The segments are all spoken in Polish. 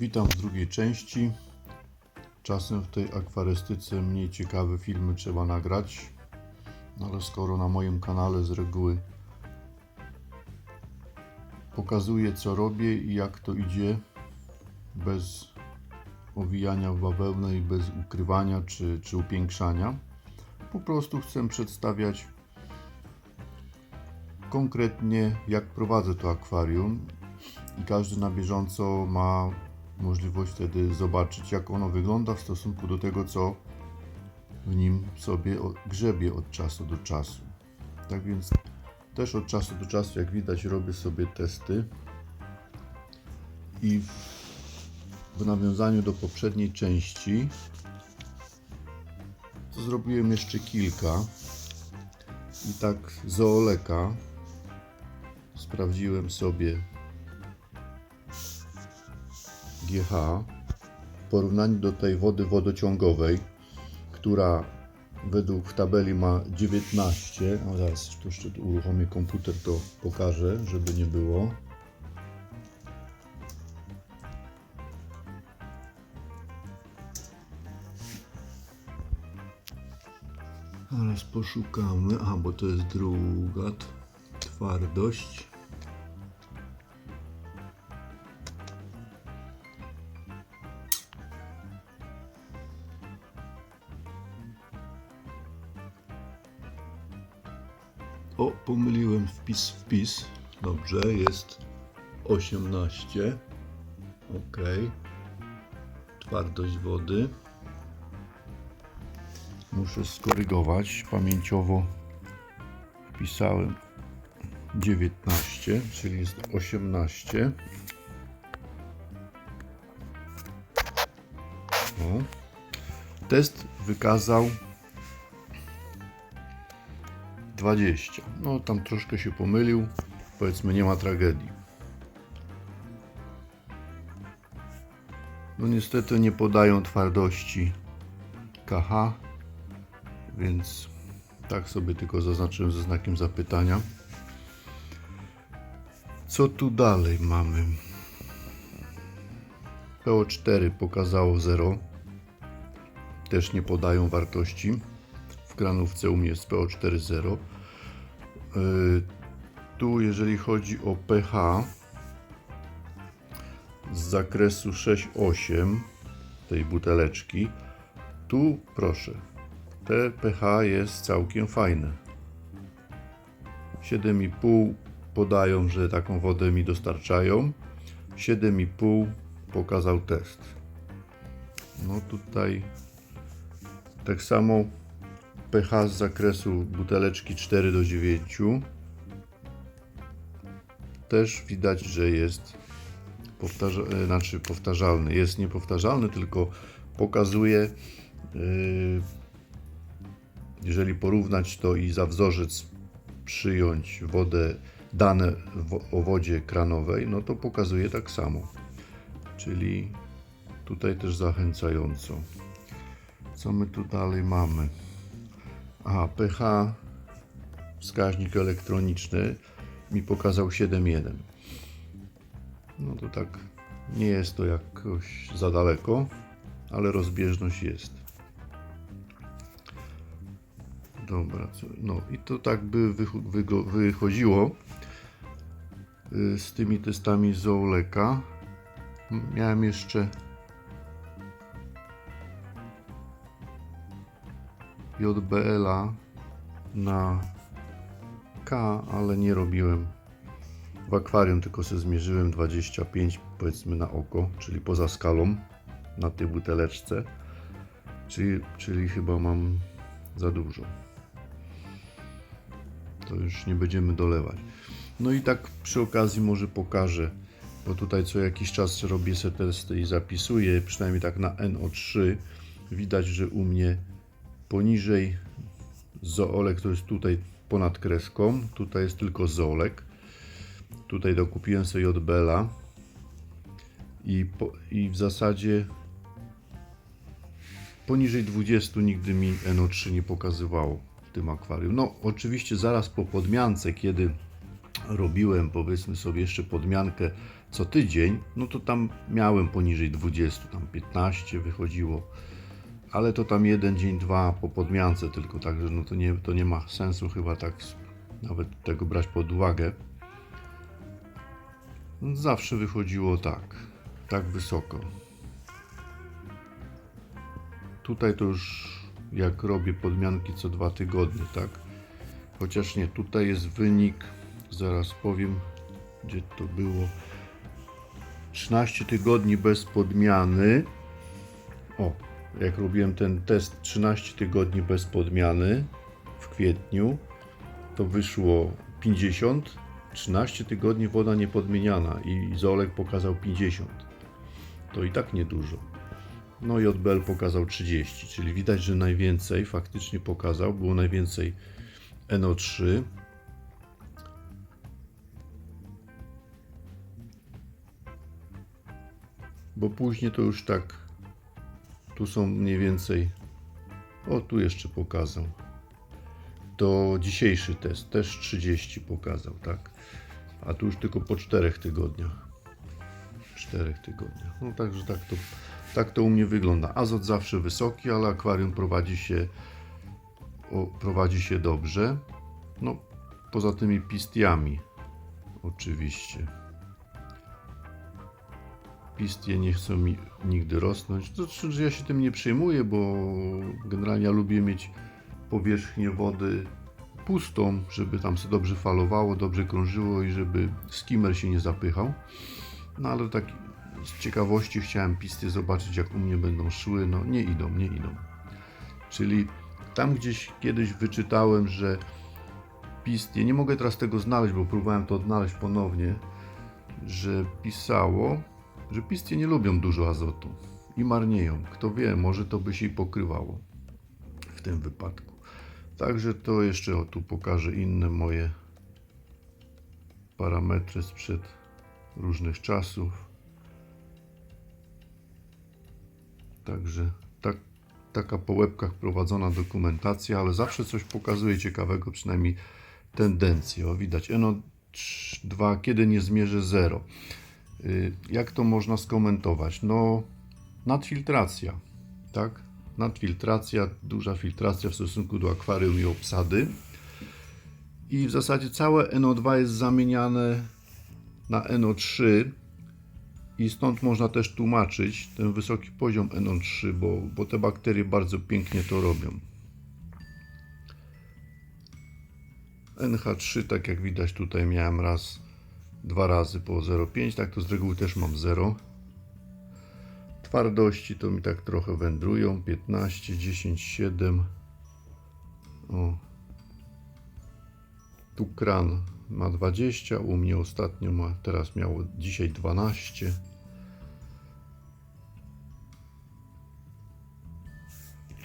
Witam w drugiej części. Czasem w tej akwarystyce mniej ciekawe filmy trzeba nagrać, no ale skoro na moim kanale z reguły pokazuję co robię i jak to idzie bez owijania w bawełnę i bez ukrywania czy, czy upiększania, po prostu chcę przedstawiać konkretnie jak prowadzę to akwarium i każdy na bieżąco ma możliwość wtedy zobaczyć, jak ono wygląda w stosunku do tego, co w nim sobie grzebie od czasu do czasu. Tak więc też od czasu do czasu, jak widać, robię sobie testy i w, nawiązaniu do poprzedniej części zrobiłem jeszcze kilka i tak z Ooleka sprawdziłem sobie GH w porównaniu do tej wody wodociągowej, która według tabeli ma 19, a zaraz tu jeszcze uruchomię komputer, to pokażę, żeby nie było. Zaraz poszukamy, a bo to jest druga twardość. O, pomyliłem wpis wpis. Dobrze, jest 18. Ok. Twardość wody. Muszę skorygować. Pamięciowo wpisałem 19, czyli jest 18. O. Test wykazał 20. No tam troszkę się pomylił. Powiedzmy, nie ma tragedii. No niestety nie podają twardości KH, więc tak sobie tylko zaznaczyłem ze znakiem zapytania. Co tu dalej mamy? PO4 pokazało 0. Też nie podają wartości. Kranówce u mnie jest PO4 0. Yy, Tu jeżeli chodzi o pH z zakresu 6,8 tej buteleczki, tu proszę, te pH jest całkiem fajne. 7,5 podają, że taką wodę mi dostarczają. 7,5 pokazał test. No tutaj tak samo pH z zakresu buteleczki 4 do 9 też widać, że jest powtarza, e, znaczy powtarzalny. Jest niepowtarzalny, tylko pokazuje yy, jeżeli porównać to i za wzorzec przyjąć wodę, dane o wodzie kranowej, no to pokazuje tak samo. Czyli tutaj też zachęcająco. Co my tu dalej mamy? Aha, pH, wskaźnik elektroniczny mi pokazał 7,1. No to tak, nie jest to jakoś za daleko, ale rozbieżność jest. Dobra, no i to tak by wychodziło y, z tymi testami z Zooleka. M- Miałem jeszcze JBL-a na K, ale nie robiłem w akwarium, tylko sobie zmierzyłem 25 powiedzmy na oko, czyli poza skalą na tej buteleczce. Czyli, czyli chyba mam za dużo. To już nie będziemy dolewać. No i tak przy okazji może pokażę, bo tutaj co jakiś czas robię sobie testy i zapisuję, przynajmniej tak na NO3. Widać, że u mnie poniżej zoolek to jest tutaj ponad kreską, tutaj jest tylko zoolek. Tutaj dokupiłem sobie JBL-a i, po, i w zasadzie poniżej 20 nigdy mi NO3 nie pokazywało w tym akwarium. No oczywiście zaraz po podmiance, kiedy robiłem powiedzmy sobie jeszcze podmiankę co tydzień, no to tam miałem poniżej 20, tam 15 wychodziło. Ale to tam jeden dzień, dwa po podmiance tylko, także no to nie, to nie ma sensu chyba tak nawet tego brać pod uwagę. Zawsze wychodziło tak, tak wysoko. Tutaj to już jak robię podmianki co dwa tygodnie, tak? Chociaż nie, tutaj jest wynik, zaraz powiem, gdzie to było. 13 tygodni bez podmiany. Jak robiłem ten test 13 tygodni bez podmiany w kwietniu, to wyszło 50. 13 tygodni woda niepodmieniana i Zolek pokazał 50. To i tak niedużo. No i JBL pokazał 30, czyli widać, że najwięcej faktycznie pokazał, było najwięcej NO3. Bo później to już tak, tu są mniej więcej, o tu jeszcze pokazał. To dzisiejszy test też 30 pokazał, tak? A tu już tylko po 4 tygodniach. 4 tygodniach. No także tak to, tak to u mnie wygląda. Azot zawsze wysoki, ale akwarium prowadzi się, o, prowadzi się dobrze. No, poza tymi pistiami, oczywiście. Pistie nie chcą mi nigdy rosnąć. To znaczy, ja się tym nie przejmuję, bo generalnie ja lubię mieć powierzchnię wody pustą, żeby tam się dobrze falowało, dobrze krążyło i żeby skimmer się nie zapychał. No ale tak z ciekawości chciałem pisty zobaczyć, jak u mnie będą szły. No nie idą, nie idą. Czyli tam gdzieś kiedyś wyczytałem, że pistie, nie mogę teraz tego znaleźć, bo próbowałem to odnaleźć ponownie, że pisało, że pistie nie lubią dużo azotu i marnieją. Kto wie, może to by się pokrywało w tym wypadku. Także to jeszcze o, tu pokażę inne moje parametry sprzed różnych czasów. Także tak, taka po łebkach prowadzona dokumentacja, ale zawsze coś pokazuje ciekawego, przynajmniej tendencję. O, widać NO2, kiedy nie zmierzę 0. Y, Jak to można skomentować? No, nadfiltracja, tak? Nadfiltracja, duża filtracja w stosunku do akwarium i obsady. I w zasadzie całe NO2 jest zamieniane na NO3 i stąd można też tłumaczyć ten wysoki poziom NO3, bo, bo te bakterie bardzo pięknie to robią. NH3, tak jak widać tutaj miałem raz, dwa razy po 0,5, tak to z reguły też mam 0. Twardości to mi tak trochę wędrują, 15, 10, 7. O. Tu kran ma 20, u mnie ostatnio ma, teraz miało dzisiaj 12.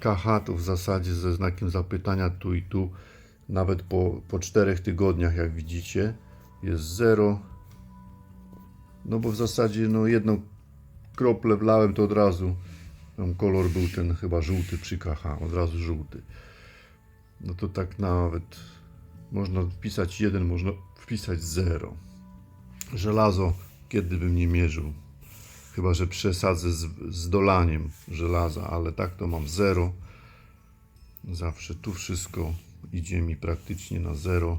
KH to w zasadzie ze znakiem zapytania tu i tu, nawet po, po 4 tygodniach, jak widzicie, jest 0. No bo w zasadzie no jedną kroplę wlałem, to od razu tam kolor był ten chyba żółty przy KH, od razu żółty. No to tak nawet można wpisać 1, można wpisać 0. Żelazo, kiedy bym nie mierzył, chyba że przesadzę z, z dolaniem żelaza, ale tak to mam 0. Zawsze tu wszystko idzie mi praktycznie na 0.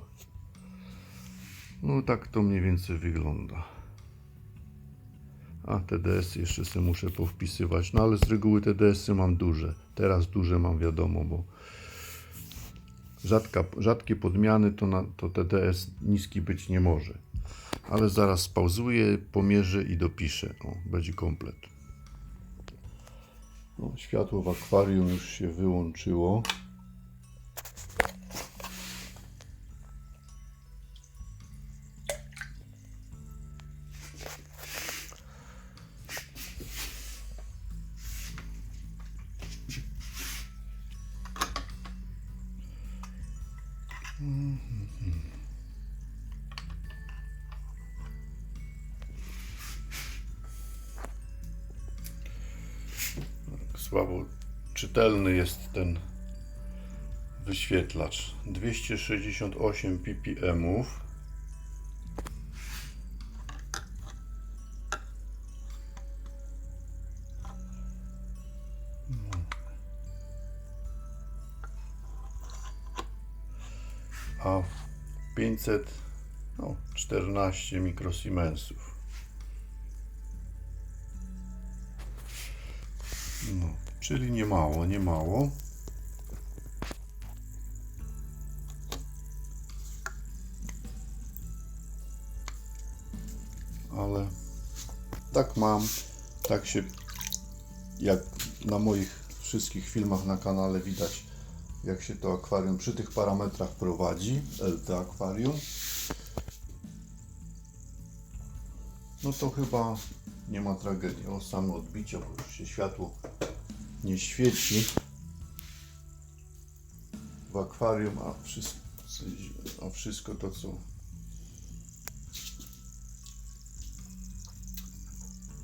No tak to mniej więcej wygląda. A TDS jeszcze sobie muszę powpisywać, no ale z reguły TDS-y mam duże. Teraz duże mam wiadomo, bo rzadka, rzadkie podmiany to, na, to TDS niski być nie może. Ale zaraz spauzuję, pomierzę i dopiszę. O, będzie komplet. No, światło w akwarium już się wyłączyło. Słabo czytelny jest ten wyświetlacz. 268 ppm. A 514 mikrosiemensów. No, czyli nie mało, nie mało. Ale tak mam, tak się jak na moich wszystkich filmach na kanale widać, jak się to akwarium przy tych parametrach prowadzi, LT akwarium. No to chyba nie ma tragedii. O, same odbicia, bo już się światło nie świeci w akwarium, a wszystko, a wszystko to, co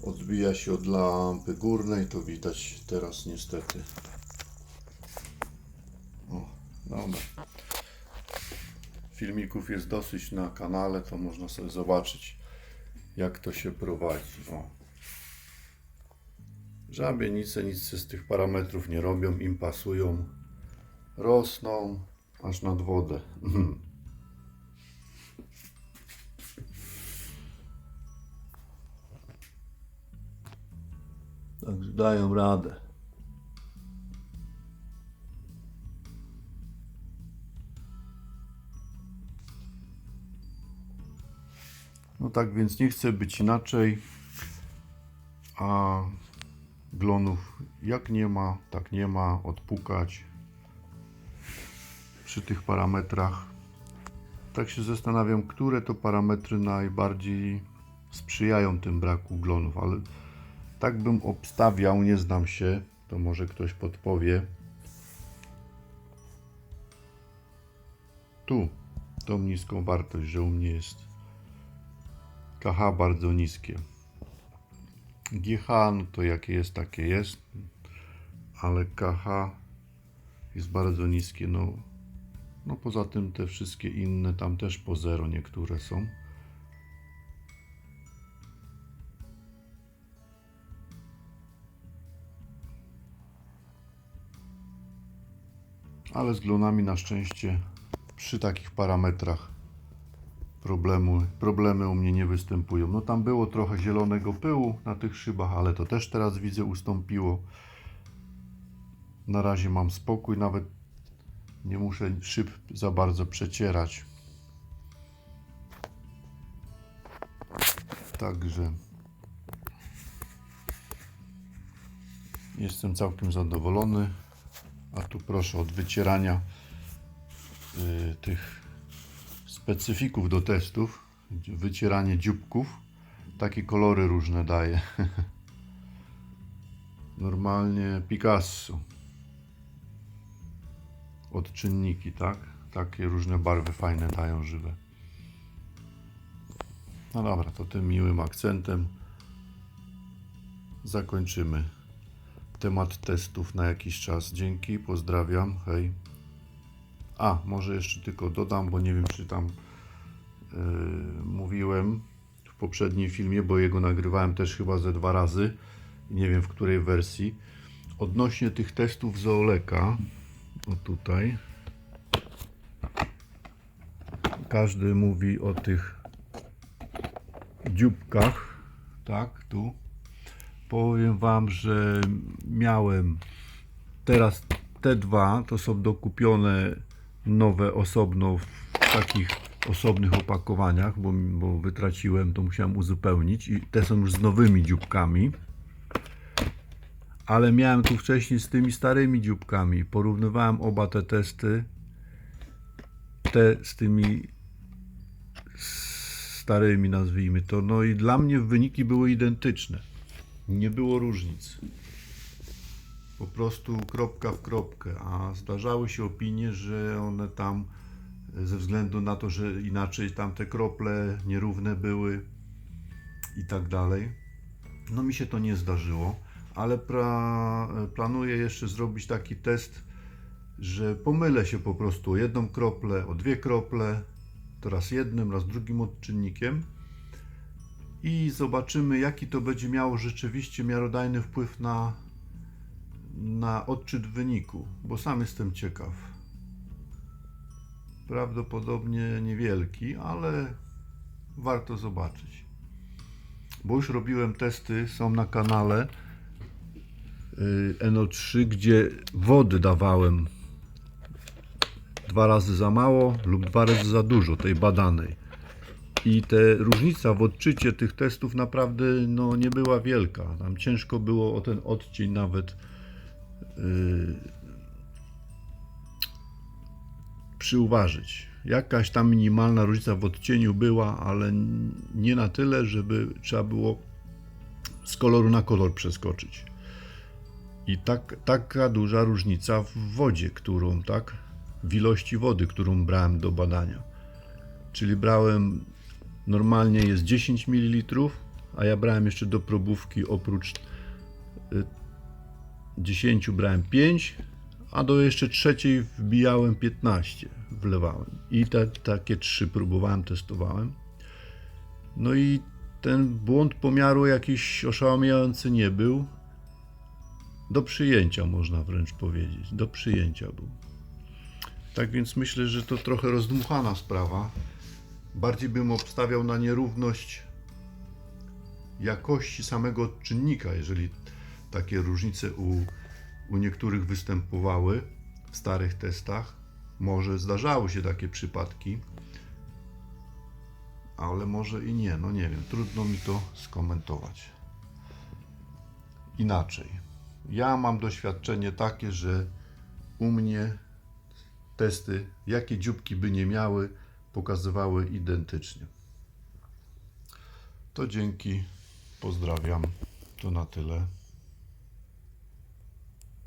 odbija się od lampy górnej, to widać teraz niestety. O, dobra. Filmików jest dosyć na kanale, to można sobie zobaczyć, jak to się prowadzi. O. Żabienice nic z tych parametrów nie robią, im pasują, rosną aż nad wodę. Także dają radę. No tak więc nie chcę być inaczej, a glonów jak nie ma, tak nie ma, odpukać przy tych parametrach. Tak się zastanawiam, które to parametry najbardziej sprzyjają tym braku glonów, ale tak bym obstawiał, nie znam się, to może ktoś podpowie. Tu, tą niską wartość, że u mnie jest KH bardzo niskie. GH, no to jakie jest, takie jest, ale KH jest bardzo niskie. No, no poza tym te wszystkie inne tam też po zero niektóre są. ale z glonami na szczęście przy takich parametrach problemu, problemy u mnie nie występują. No tam było trochę zielonego pyłu na tych szybach, ale to też teraz widzę ustąpiło. Na razie mam spokój, nawet nie muszę szyb za bardzo przecierać. Także jestem całkiem zadowolony. A tu proszę od wycierania y, tych specyfików do testów. Wycieranie dzióbków. Takie kolory różne daje. Normalnie Picasso. Odczynniki, tak? Takie różne barwy fajne dają żywe. No dobra, to tym miłym akcentem zakończymy temat testów na jakiś czas. Dzięki, pozdrawiam, hej. A, może jeszcze tylko dodam, bo nie wiem, czy tam yy, mówiłem w poprzednim filmie, bo jego nagrywałem też chyba ze dwa razy. Nie wiem w której wersji. Odnośnie tych testów Zooleka, o tutaj, każdy mówi o tych dzióbkach, tak, tu powiem Wam, że miałem teraz te dwa, to są dokupione nowe osobno w takich osobnych opakowaniach, bo, bo wytraciłem, to musiałem uzupełnić i te są już z nowymi dzióbkami. Ale miałem tu wcześniej z tymi starymi dzióbkami. Porównywałem oba te testy. Te z tymi starymi, nazwijmy to. No i dla mnie wyniki były identyczne nie było różnic. Po prostu kropka w kropkę, a zdarzały się opinie, że one tam ze względu na to, że inaczej tam te krople nierówne były i tak dalej. No mi się to nie zdarzyło, ale pra, planuję jeszcze zrobić taki test, że pomylę się po prostu o jedną kroplę, o dwie krople, to raz jednym, raz drugim odczynnikiem i zobaczymy, jaki to będzie miało rzeczywiście miarodajny wpływ na, na odczyt wyniku, bo sam jestem ciekaw. prawdopodobnie niewielki, ale warto zobaczyć. Bo już robiłem testy, są na kanale y, NO3, gdzie wody dawałem dwa razy za mało lub dwa razy za dużo tej badanej. I te różnica w odczycie tych testów naprawdę no, nie była wielka. Tam ciężko było o ten odcień nawet przyuważyć. Jakaś tam minimalna różnica w odcieniu była, ale nie na tyle, żeby trzeba było z koloru na kolor przeskoczyć. I tak, taka duża różnica w wodzie, którą, tak, w ilości wody, którą brałem do badania. Czyli brałem, normalnie jest 10 ml, a ja brałem jeszcze do probówki oprócz y, 10 brałem 5, a do jeszcze trzeciej wbijałem 15, wlewałem. I te, takie trzy próbowałem, testowałem. No i ten błąd pomiaru jakiś oszałamiający nie był. Do przyjęcia można wręcz powiedzieć. Do przyjęcia był. Tak więc myślę, że to trochę rozdmuchana sprawa. Bardziej bym obstawiał na nierówność jakości samego odczynnika, jeżeli takie różnice u, u niektórych występowały w starych testach. Może zdarzały się takie przypadki, ale może i nie. No nie wiem, trudno mi to skomentować. Inaczej. Ja mam doświadczenie takie, że u mnie testy, jakie dzióbki by nie miały, pokazywały identycznie. To dzięki, pozdrawiam. To na tyle.